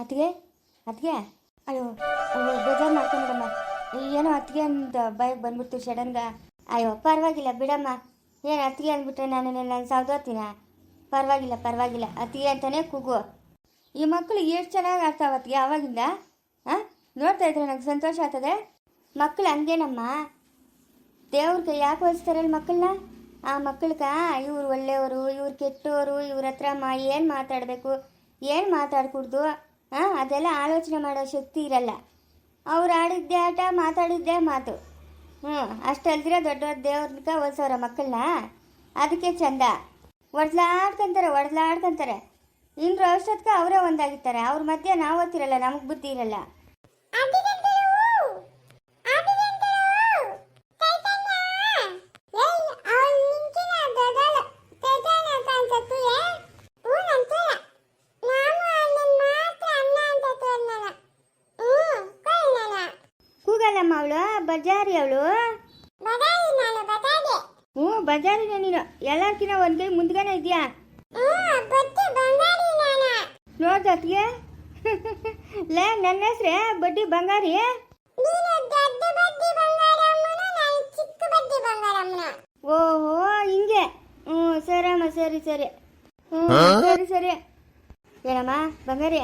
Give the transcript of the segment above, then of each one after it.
ಅತ್ತಿಗೆ? ಅತ್ತಿಗೆ? ಅಯ್ಯೋ ಬೇಜಾರು ಮಾಡ್ಕೊಂಬಿಡಮ್ಮ ಏನೋ ಅತ್ತಿಗೆ ಅಂತ ಬೈಕ್ ಬಂದ್ಬಿಡ್ತು ಸಡನ್ಗ. ಅಯ್ಯೋ, ಪರವಾಗಿಲ್ಲ ಬಿಡಮ್ಮ. ಏನು ಅತ್ತಿಗೆ ಅಂದ್ಬಿಟ್ರೆ ನಾನು ನಾನು ಸಾವ್ದೋತೀನ ಪರವಾಗಿಲ್ಲ ಪರವಾಗಿಲ್ಲ. ಅತ್ತಿಗೆ ಅಂತಾನೆ ಕೂಗು. ಈ ಮಕ್ಕಳು ಎಷ್ಟು ಚೆನ್ನಾಗಿ ಆಡ್ತಾವ ಅತ್ತಿಗೆ ಆವಾಗಿಂದ ಹಾಂ ನೋಡ್ತಾ ಇದ್ರೆ ನಂಗೆ ಸಂತೋಷ ಆಗ್ತದೆ. ಮಕ್ಕಳು ಹಂಗೇನಮ್ಮ? ದೇವ್ರಿಗೆ ಯಾಕೆ ಹೋಲಿಸ್ತಾರಲ್ಲ ಮಕ್ಕಳನ್ನ ಆ ಮಕ್ಕಳ್ಗ ಇವ್ರು ಒಳ್ಳೆಯವರು, ಇವ್ರು ಕೆಟ್ಟವರು ಇವ್ರ ಹತ್ರ ಮಾ ಏನು ಮಾತಾಡಬೇಕು? ಏನು ಮಾತಾಡ್ಕೂಡ್ದು? ಹಾಂ, ಅದೆಲ್ಲ ಆಲೋಚನೆ ಮಾಡೋ ಶಕ್ತಿ ಇರಲ್ಲ. ಅವ್ರು ಆಡಿದ್ದೆ ಆಟ, ಮಾತಾಡಿದ್ದೇ ಮಾತು. ಹ್ಞೂ ಅಷ್ಟಲ್ದಿರೋ ದೊಡ್ಡ ದೊಡ್ಡ ದೇವ್ರನ್ನ ಓದಿಸೋರ ಮಕ್ಕಳನ್ನ ಅದಕ್ಕೆ ಚಂದ. ಒಡ್ಲಾಡ್ಕೊಂತಾರೆ ಒಡ್ಲಾಡ್ಕೊಂತಾರೆ. ಇನ್ನು ಔಷಧಕ್ಕೆ ಅವರೇ ಒಂದಾಗಿರ್ತಾರೆ. ಅವ್ರ ಮಧ್ಯೆ ನಾವು ಓದ್ತಿರಲ್ಲ ನಮಗೆ ಬುದ್ಧಿ ಇರಲ್ಲ ಕೂಗಲ್ಲಮ್ಮ ಅವಳು ಬಜಾರಿ ಅವಳು ಹ್ಞೂ ಬಜಾರಿನ ನೀನು ಎಲ್ಲರ್ಕಿನ ಒಂದು ಕೈ ಮುಂದ್ಗನೆ ಇದೆಯಾ? ನೋಡ್ದತ್ಗೆ ಲೇ ನನ್ನ ಹೆಸ್ರೇ ಬಡ್ಡಿ ಬಂಗಾರಿ? ಓಹೋ ಹಿಂಗೆ. ಹ್ಞೂ ಸರಮ್ಮ ಸರಿ ಸರಿ. ಹ್ಞೂ ಸರಿ ಸರಿ. ಏನಮ್ಮ ಬಂಗಾರಿ?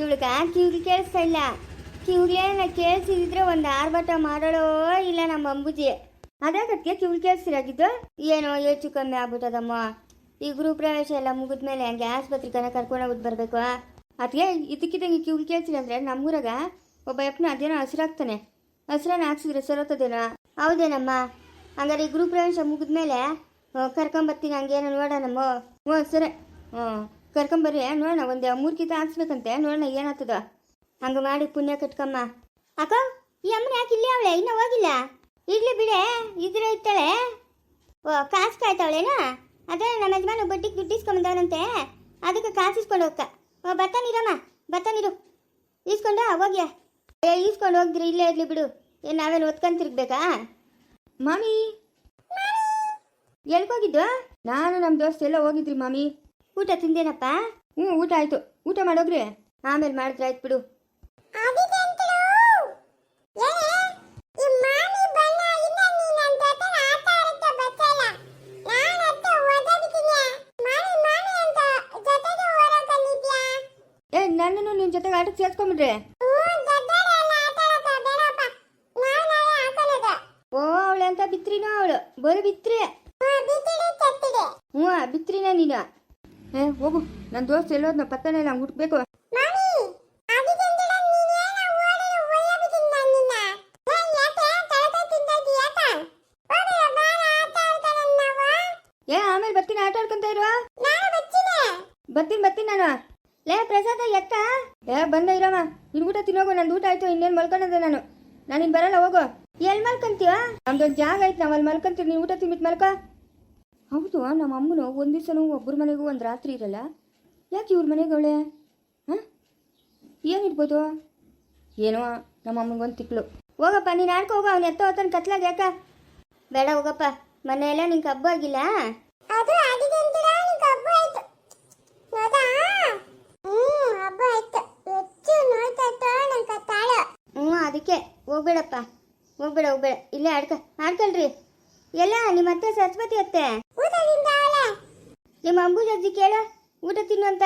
ಇವಳಿಗ ಕಿವಿಗೆ ಕೇಳಿಸ್ತಾ ಇಲ್ಲ. ಕಿವಿಗೆ ನಾ ಕೇಳಿಸಿದ್ರೆ ಒಂದು ಆರ್ಭಟ ಮಾಡೋಳೋ ಇಲ್ಲ ನಮ್ಮ ಅಂಬುಜಿ? ಅದೇ ಕಿವಿ ಕೇಳಿಸಿರಾಗಿದ್ದು, ಏನೋ ಹೆಚ್ಚು ಕಮ್ಮಿ ಆಗ್ಬಿಟ್ಟದಮ್ಮ. ಈ ಗೃಹ ಪ್ರವೇಶ ಎಲ್ಲ ಮುಗಿದ್ಮೇಲೆ ಹಂಗೆ ಆಸ್ಪತ್ರೆಗನ ಕರ್ಕೊಂಡು ಹೋಗಿ ಬರಬೇಕು ಅದಕ್ಕೆ ಇದಕ್ಕಿದ್ದಂಗೆ ಕಿವಿ ಕೇಳಿಸಿಲ್ಲ ಅಂದರೆ ನಮ್ಮೂರಾಗ ಒಬ್ಬ ಯಪ್ಪನ ಅದೇನೋ ಹಸಿರಾಗ್ತಾನೆ. ಹಸಿರನ್ನ ಹಾಕ್ಸಿದ್ರೆ ಸರೋತದೇನೋ. ಹೌದೇನಮ್ಮ. ಹಂಗಾರೆ ಈ ಗೃಹ ಪ್ರವೇಶ ಮುಗಿದ್ಮೇಲೆ ಕರ್ಕೊಂಬರ್ತೀನಿ ಹಂಗೇನೋ ನೋಡೋಣಮ್ಮ. ಹ್ಞೂ, ಸರಿ. ಹ್ಞೂ ಕರ್ಕೊಂಬರ್ರಿ, ನೋಡೋಣ, ಒಂದು ಮೂರು ಕಿತ ಹಾಕ್ಸ್ಬೇಕಂತೆ, ನೋಡೋಣ ಏನಾಗ್ತದ. ಹಂಗೆ ಮಾಡಿ ಪುಣ್ಯ ಕಟ್ಕಮ್ಮ. ಅಕ್ಕ, ಈ ಅಮ್ಮನ ಯಾಕೆ ಇಲ್ಲಿ ಅವಳೆ? ಇನ್ನೂ ಹೋಗಿಲ್ಲ? ಇರ್ಲಿ ಬಿಡೆ, ಇದ್ರೆ ಇತ್ತಾಳೆ ಓ, ಕಾಸು ಕಾಯ್ತಾವಳೇನೋ? ಅದೇ ನಮ್ಮ ಯಜಮಾನ ಬಡ್ಡಿಗೆ ದುಡ್ಡು ಇಸ್ಕೊಂಬಂದವನಂತೆ ಅದಕ್ಕೆ ಕಾಸು ಇಸ್ಕೊಂಡು ಹೋಗ್ತಾ ಓ ಬತ್ತಾನಿರಮ್ಮ ಬತ್ತಾನಿರು ಈಸ್ಕೊಂಡ ಹೋಗ್ಯ. ಈಸ್ಕೊಂಡು ಹೋಗಿದ್ರಿ, ಇಲ್ಲೇ ಇರಲಿ ಬಿಡು. ಏನು ನಾವೇನು ಒತ್ಕೊಂಡ್ ತಿರ್ಗ್ಬೇಕಾ? ಮಾಮಿ! ಎಲ್ಗೋಗಿದ್ದು ನಾನು ನಮ್ಮ ದೋಸ್ತ ಎಲ್ಲ ಹೋಗಿದ್ರಿ ಮಾಮಿ. ಊಟ ತಿಂದೇನಪ್ಪ? ಹ್ಞೂ ಊಟ ಆಯಿತು. ಊಟ ಮಾಡೋಗ್ರಿ? ಆಮೇಲೆ ಮಾಡಿದ್ರೆ ಆಯ್ತು ಬಿಡು. ಜೊತೆಗೆ ಆಟಕ್ಕೆ ಸೇರ್ಸ್ಕೊಂಬಿಡ್ರಿ ಓ, ಅವಳು ಅಂತ ಬಿತ್ರಿನೋ ಅವಳು. ಬರು ಬಿತ್ರಿ. ಹ್ಞೂ, ಬಿತ್ರಿನ ನೀನು. ಏ, ಹೋಗು. ನನ್ನ ದೋಸ್ತ ಎಲ್ಲೋದ್ನ ಪತ್ತನೇ ಇಲ್ಲ ಹುಡ್ಬೇಕು ಏ, ಆಮೇಲೆ ಬರ್ತೀನಿ, ಆಟ ಆಡ್ಕೊಂತ ಇರುವ ಬರ್ತೀನಿ ಬರ್ತೀನಿ ನಾನು. ಲೇ ಪ್ರಸಾದ ಎತ್ತ? ಏ ಬಂದ ಇರಮ್ಮ. ನಿನ್ ಊಟ ತಿನ್ನೋಗು ನಂದು ಊಟ ಆಯ್ತು ಇನ್ನೇನು ಮಲ್ಕೊಂಡದೆ ನಾನು? ನಾನು ಬರಲ್ಲ ಹೋಗು. ಎಲ್ಲಿ ಮಲ್ಕೊಂತೀವ ನಮ್ದೊಂದು ಜಾಗ ಆಯ್ತು ನಾವು ಅಲ್ಲಿ ಮಲ್ಕೊಂತೀವಿ ನೀನು ಊಟ ತಿನ್ಬಿಟ್ಟು ಮಲ್ಕ. ಹೌದು ನಮ್ಮ ಅಮ್ಮನು ಒಂದು ದಿವಸನೂ ಒಬ್ಬರ ಮನೆಗೂ ಒಂದು ರಾತ್ರಿ ಇರಲ್ಲ. ಯಾಕೆ ಇವ್ರ ಮನೆಗೆ ಅವಳೆ? ಹಾಂ? ಏನಿರ್ಬೋದು ಏನೋ ನಮ್ಮ ಅಮ್ಮನಿಗೊಂದು ತಿಕ್ಳು. ಹೋಗಪ್ಪ ನೀನು ಆಡ್ಕೋ ಹೋಗೋ ಅವ್ನು ಎತ್ತ ಹೋಗ್ತಾನೆ ಕತ್ಲಾಗ ಯಾಕ? ಬೇಡ ಹೋಗಪ್ಪ. ಮನೆಯೆಲ್ಲ ನಿಂಗೆ ಹಬ್ಬ ಆಗಿಲ್ಲ ಅದು ಆಗಿದೆ ಅಂತೀರಾ ನಿಂಗೆ ಹಬ್ಬ ಆಯ್ತು ಹೌದಾ ಹ್ಮ್ ಹಬ್ಬ ಆಯ್ತು ಹೆಚ್ಚು ನೋಯ್ತಾ ಇತ್ತು ನಂಗೆ ತಾಳು ಹ್ಞೂ ಅದಕ್ಕೆ ಹೋಗ್ಬೇಡಪ್ಪ. ಹೋಗ್ಬೇಡ ಹೋಗ್ಬೇಡ. ಇಲ್ಲೇ ಆಡ್ಕ ಆಡ್ಕಳ್ರಿ. ಎಲ್ಲ ನಿಮ್ಮ ಅತ್ತೆ ಸರಸ್ವತಿ ಅತ್ತೆ. ನಿಮ್ಮ ಅಂಬುಜಜ್ಜಿ ಕೇಳು ಊಟ ತಿನ್ನು ಅಂತ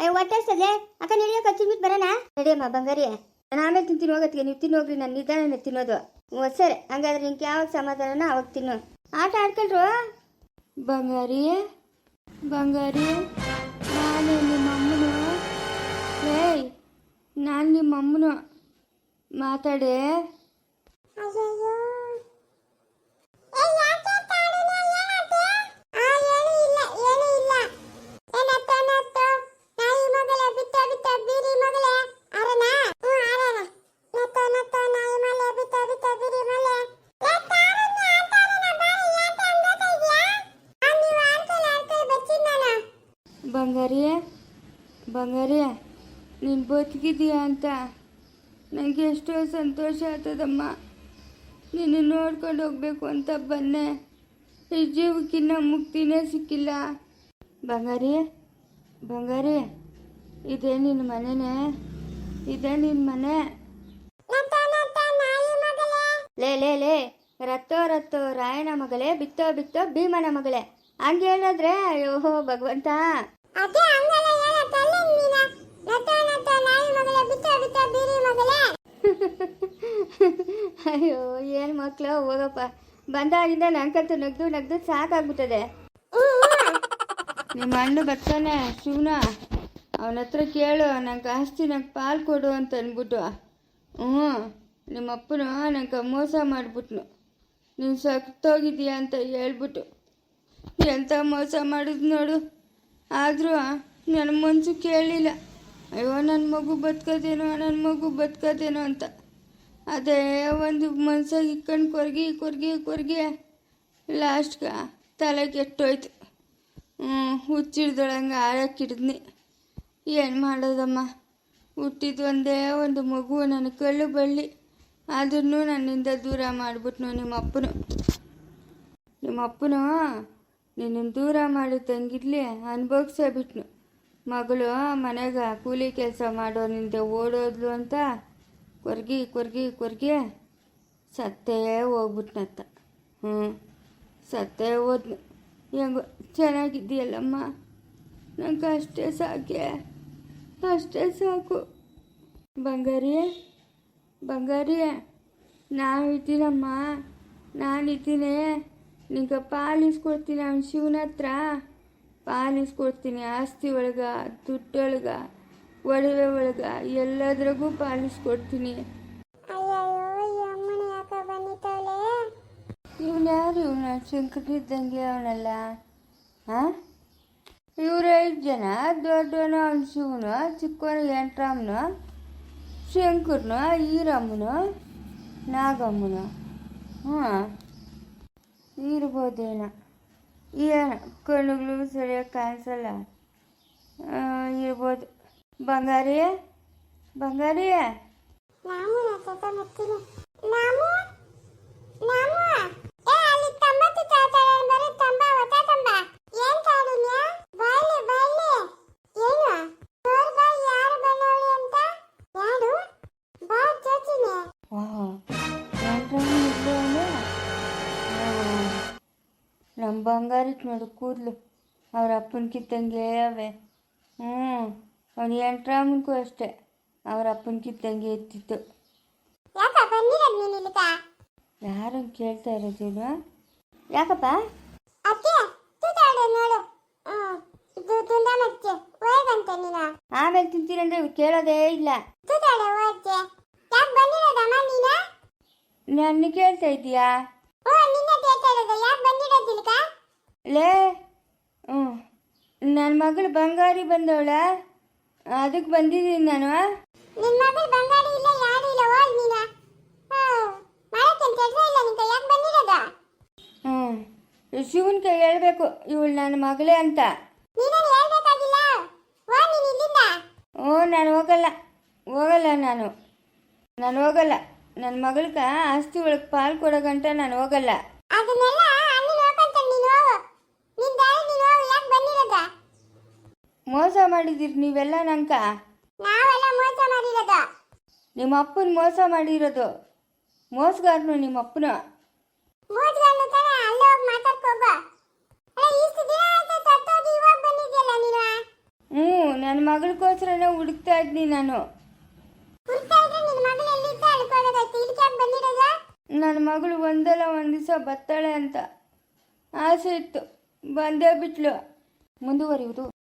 ಅಯ್ಯೋ ಹೊಟ್ಟೆ ಸಲೆ ಅಕ್ಕ ನಡೆಯೋ ಕಚ್ಚಿಬಿಟ್ಟು ಬರೋಣ ನಡಿಯಮ್ಮ ಬಂಗಾರಿ. ನಾನು ತಿಂತೀನಿ ಹೋಗತ್ತಿಗೆ ನೀವು ತಿನ್ನು ಹೋಗ್ರಿ ನಾನು ನಿಧಾನ ತಿನ್ನೋದು. ಹ್ಞೂ ಸರಿ. ಹಂಗಾದ್ರೆ ನಿಂಗೆ ಯಾವಾಗ ಸಮಾಧಾನನ ಅವಾಗ ತಿನ್ನು. ಆಟ ಆಡ್ಕೊಳ್ರು. ಬಂಗಾರಿ ಬಂಗಾರಿ ನಾನು ನಿಮ್ಮ ಅಮ್ಮನ? ಏಯ್ ನಾನು ನಿಮ್ಮ ಅಮ್ಮನು ಮಾತಾಡೆ. ಬಂಗಾರಿ ಏ ನಾನು ಬದುಕಿದೀಯ ಅಂತ ನನಗೆ ಎಷ್ಟೋ ಸಂತೋಷ ಆಗ್ತದಮ್ಮ. ನೀನು ನೋಡ್ಕೊಂಡು ಹೋಗ್ಬೇಕು ಅಂತ ಬನ್ನೆ ಈ ಜೀವಕ್ಕಿನ್ನ ಮುಕ್ತಿನೇ ಸಿಕ್ಕಿಲ್ಲ. ಬಂಗಾರಿ ಬಂಗಾರಿ, ಇದೇ ನಿನ್ನ ಮನೆನೇ, ಇದೇ ನಿನ್ನ ಮನೆ. ಲೇ ಲೇ ಲೇ, ರತ್ತೋ ರತ್ತೋ ರಾಯಣ ಮಗಳೇ, ಬಿತ್ತೋ ಬಿತ್ತೋ ಭೀಮನ ಮಗಳೇ. ಹಂಗೆ ಅಯ್ಯೋ ಭಗವಂತ ಅದೇ ಹಂಗಲ್ಲ ಹೇಳ ತಲೆ ನೀನ ನತ್ತ ನತ್ತ ನಾಯಿ ಮಗಳೇ ಬಿತ್ತ ಬಿತ್ತ ಅಯ್ಯೋ, ಏನು ಮಕ್ಕಳು ಹೋಗಪ್ಪ. ಬಂದಾಗಿಂದ ನಂಕಂತ ನಗ್ದು ನಗ್ದು ಸಾಕಾಗ್ಬಿಟ್ಟದೆ. ನಿಮ್ಮ ಅಣ್ಣ ಬರ್ತಾನೆ ಶಿವನ ಅವನ ಹತ್ರ ಕೇಳು, ನಂಗೆ ಆಸ್ತಿ ನಂಗೆ ಪಾಲು ಕೊಡು ಅಂತ ಅಂದ್ಬಿಟ್ಟು. ಹ್ಞೂ ನಿಮ್ಮಪ್ಪನು ನಂಗೆ ಮೋಸ ಮಾಡಿಬಿಟ್ನು. ನೀನು ಸತ್ತೋಗಿದೀಯ ಅಂತ ಹೇಳ್ಬಿಟ್ಟು. ಎಂಥ ಮೋಸ ಮಾಡಿದ್ ನೋಡು. ಆದರೂ ನನ್ನ ಮನಸ್ಸು ಕೇಳಲಿಲ್ಲ ಅಯ್ಯೋ ನನ್ನ ಮಗು ಬದುಕೋದೇನೋ ನನ್ನ ಮಗು ಬದುಕೋದೇನೋ ಅಂತ. ಅದೇ ಒಂದು ಮನ್ಸಾಗಿ ಇಕ್ಕಂಡು ಕೊರ್ಗಿ ಕೊರ್ಗಿ ಕೊರ್ಗಿ, ಲಾಸ್ಟ್ಗೆ ತಲೆ ಕೆಟ್ಟೋಯ್ತು. ಹ್ಞೂ ಹುಚ್ಚಿಡ್ದೊಳಂಗೆ ಆಳಕ್ಕಿಡ್ದ್ನಿ ಏನು ಮಾಡೋದಮ್ಮ? ಹುಟ್ಟಿದ್ದು ಒಂದೇ ಒಂದು ಮಗು, ನನ್ನ ಕಳ್ಳು ಬಳ್ಳಿ. ಅದನ್ನು ನನ್ನಿಂದ ದೂರ ಮಾಡಿಬಿಟ್ನು ನಿಮ್ಮ ಅಪ್ಪನು ನಿಮ್ಮ ಅಪ್ಪನು ನಿನ್ನನ್ನು ದೂರ ಮಾಡಿ ತಂಗಿರ್ಲಿ ಅನ್ಭೋಗ್ಸೇ ಬಿಟ್ನು. ಮಗಳು ಮನೆಗ ಕೂಲಿ ಕೆಲಸ ಮಾಡೋನಿಂದ ಓಡೋದ್ಲು ಅಂತ ಕೊರ್ಗಿ ಕೊರ್ಗಿ ಕೊರ್ಗಿ ಸತ್ತೇ ಹೋಗ್ಬಿಟ್ನತ್ತ. ಹ್ಞೂ ಸತ್ತೇ ಹೋದ್ನು ಹೆಂಗೋ, ಚೆನ್ನಾಗಿದ್ದೀಯಲ್ಲಮ್ಮ? ನಂಗೆ ಅಷ್ಟೇ ಸಾಕೆ ಅಷ್ಟೇ ಸಾಕು. ಬಂಗಾರಿ ಬಂಗಾರಿ ನಾನು ಇದ್ದೀನಮ್ಮ ನಾನು ಇದ್ದೀನಿ. ನಿಂಗೆ ಪಾಲಿಸ್ಕೊಡ್ತೀನಿ ಅವ್ನ ಶಿವನ ಹತ್ರ. ಪಾಲಿಸ್ಕೊಡ್ತೀನಿ. ಆಸ್ತಿ ಒಳಗ ದುಡ್ಡೊಳಗ ಒಡವೆ ಒಳಗ ಎಲ್ಲದ್ರಾಗೂ ಪಾಲಿಸ್ಕೊಡ್ತೀನಿ. ಇವನು ಯಾರು? ಇವನ ಶಂಕರಿದ್ದಂಗೆ ಅವನಲ್ಲ. ಹಾಂ ಇವ್ರು ಐದು ಜನ ದೊಡ್ಡವನು ಅವನ ಶಿವನು ಚಿಕ್ಕವನು ಎಂಟ್ರಾಮನು ಶಂಕರ್ನು ಈರಮ್ಮನು ನಾಗಮ್ಮನು. ಹಾಂ ಇರ್ಬೋದೇನೋ. ಏನು ಕಣ್ಣುಗಳು ಸರಿಯಾಗಿ ಕಾಣಿಸಲ್ಲ ಇರ್ಬೋದು ಬಂಗಾರಿ ಬಂಗಾರಿ ನಾಮು ಬಂಗಾರಕ್ಕೆ ನೋಡು ಕೂದಲು. ಅವ್ರ ಅಪ್ಪನ ಕಿತ್ತಂಗೆ ಅವೆ. ಹ್ಞೂ ಅವನು ಎಂಟ್ರಾಮನ್ಗೂ ಅಷ್ಟೆ. ಅವ್ರ ಅಪ್ಪನ ಕಿತ್ತಂಗೆ ಇತ್ತಿತ್ತು ಯಾರು ಯಾರನ್ನು ಕೇಳ್ತಾ ಇರೋದೇನು ಯಾಕಪ್ಪ? ಆಮೇಲೆ ತಿಂತೀರಂದ್ರೆ ಕೇಳೋದೇ ಇಲ್ಲ. ನನ್ನ ಕೇಳ್ತಾ ಇದೀಯಾ ನಿನ್ನೆ ಲೇ ಹ್ಞೂ. ನನ್ನ ಮಗಳು ಬಂಗಾರಿ ಬಂದವಳ. ಅದಕ್ಕೆ ಬಂದಿದ್ದೀನಿ ನಾನು ನಿನ್ ಮಗಳು ಬಂಗಾರಿ ಇಲ್ಲ ಯಾರು ಇಲ್ಲ ಹೋಗ್ ನೀನ. ಮಾಡಕ್ಕೇನ್ ಕೆಲ್ಸ ಇಲ್ಲ ನಿಂಕ ಯಾಕೆ ಬಂದಿರೋದ. ಹ್ಞೂ. ಶಿವನ್ ಕೈ ಹೇಳ್ಬೇಕು ಇವಳು ನನ್ನ ಮಗಳೇ ಅಂತ. ನೀನೇನು ಹೇಳ್ಬೇಕಾಗಿಲ್ಲ. ಓ ನೀನ್ ಇಲ್ಲಿಂದ. ಓ ನಾನು ಹೋಗಲ್ಲ. ಹೋಗಲ್ಲ ನಾನು. ನಾನು ಹೋಗಲ್ಲ. ನನ್ನ ಮಗಳಕ ಆಸ್ತಿ ಒಳಗೆ ಪಾಲ್ ಕೊಡೋ ಗಂಟ ನಾನು ಹೋಗಲ್ಲ. ಅದನ್ನೆಲ್ಲ ಅಲ್ಲಿ ನೋಡ್ಕೊಂತ ನೀನು ಹೋಗು ನಿನ್ ದಾರಿ ನೀನು ಹೋಗು ಯಾಕೆ ಬಂದಿರೋದ ಮೋಸ ಮಾಡಿದ್ದೀರಿ ನೀವೆಲ್ಲ ನಂಕ? ನಾವೆಲ್ಲ ಮೋಸ ಮಾಡಿರೋದು. ನಿಮ್ಮ ಅಪ್ಪನ ಮೋಸ ಮಾಡಿರೋದು. ಮೋಸಗಾರನು ನಿಮ್ಮ ಅಪ್ಪನ. ಮೋಸಗಾರನು ತಾನೆ ಅಲ್ಲಿ ಹೋಗಿ ಮಾತಾಡ್ಕೋಬ ಇಷ್ಟು ದಿನ ಆಯ್ತು ಸತ್ತೋಗಿ ಇವಾಗ ಬಂದಿದ್ಯಲ್ಲ ನೀನು? ಹ್ಞೂ ನನ್ನ ಮಗಳಿಗೋಸ್ಕರನೇ ಹುಡುಕ್ತಾ ಇದ್ನಿ ನಾನು. ಹುಡ್ತಾ ಇದ್ರೆ ನಿನ್ ಮಗಳು ಎಲ್ಲಿದ್ದ? ಅಳ್ಕೊಳ್ಳೋದಾಯ್ತು ಇಲ್ಲಿಗೆ ಯಾಕೆ ಬಂದಿರೋದು? ನನ್ನ ಮಗಳು ಒಂದಲ್ಲ ಒಂದು ದಿವಸ ಬರ್ತಾಳೆ ಅಂತ. ಆಸೆ ಇತ್ತು. ಬಂದೇ ಬಿಟ್ಲು. ಮುಂದುವರಿಯುವುದು.